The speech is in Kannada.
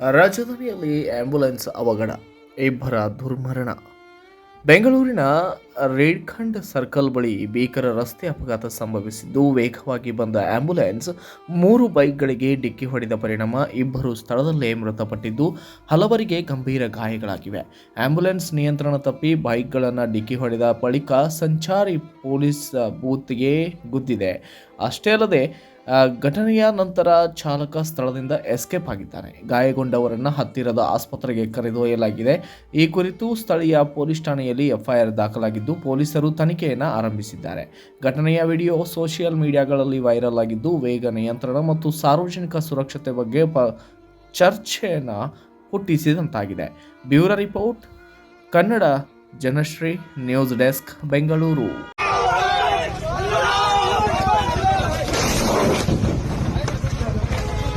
ರಾಜಧಾನಿಯಲ್ಲಿ ಆಂಬ್ಯುಲೆನ್ಸ್ ಅವಘಡ, ಇಬ್ಬರ ದುರ್ಮರಣ. ಬೆಂಗಳೂರಿನ ರೇಡ್ಖಂಡ್ ಸರ್ಕಲ್ ಬಳಿ ಭೀಕರ ರಸ್ತೆ ಅಪಘಾತ ಸಂಭವಿಸಿದ್ದು, ವೇಗವಾಗಿ ಬಂದ ಆಂಬ್ಯುಲೆನ್ಸ್ ಮೂರು ಬೈಕ್ಗಳಿಗೆ ಡಿಕ್ಕಿ ಹೊಡೆದ ಪರಿಣಾಮ ಇಬ್ಬರು ಸ್ಥಳದಲ್ಲೇ ಮೃತಪಟ್ಟಿದ್ದು, ಹಲವರಿಗೆ ಗಂಭೀರ ಗಾಯಗಳಾಗಿವೆ. ಆಂಬ್ಯುಲೆನ್ಸ್ ನಿಯಂತ್ರಣ ತಪ್ಪಿ ಬೈಕ್ಗಳನ್ನು ಡಿಕ್ಕಿ ಹೊಡೆದ ಬಳಿಕ ಸಂಚಾರಿ ಪೊಲೀಸ್ ಬೂತ್ಗೆ ಗುದ್ದಿದೆ. ಅಷ್ಟೇ ಅಲ್ಲದೆ ಘಟನೆಯ ನಂತರ ಚಾಲಕ ಸ್ಥಳದಿಂದ ಎಸ್ಕೇಪ್ ಆಗಿದ್ದಾನೆ. ಗಾಯಗೊಂಡವರನ್ನು ಹತ್ತಿರದ ಆಸ್ಪತ್ರೆಗೆ ಕರೆದೊಯ್ಯಲಾಗಿದೆ ಈ ಕುರಿತು ಸ್ಥಳೀಯ ಪೊಲೀಸ್ ಠಾಣೆಯಲ್ಲಿ ಎಫ್ಐಆರ್ ದಾಖಲಾಗಿದ್ದು, ಪೊಲೀಸರು ತನಿಖೆಯನ್ನು ಆರಂಭಿಸಿದ್ದಾರೆ. ಘಟನೆಯ ವಿಡಿಯೋ ಸೋಷಿಯಲ್ ಮೀಡಿಯಾಗಳಲ್ಲಿ ವೈರಲ್ ಆಗಿದ್ದು, ವೇಗ ನಿಯಂತ್ರಣ ಮತ್ತು ಸಾರ್ವಜನಿಕ ಸುರಕ್ಷತೆ ಬಗ್ಗೆ ಪ, ಚರ್ಚೆಯನ್ನು ಹುಟ್ಟಿಸಿದಂತಾಗಿದೆ. Bureau report, Kannada Janashree news desk, Bengaluru.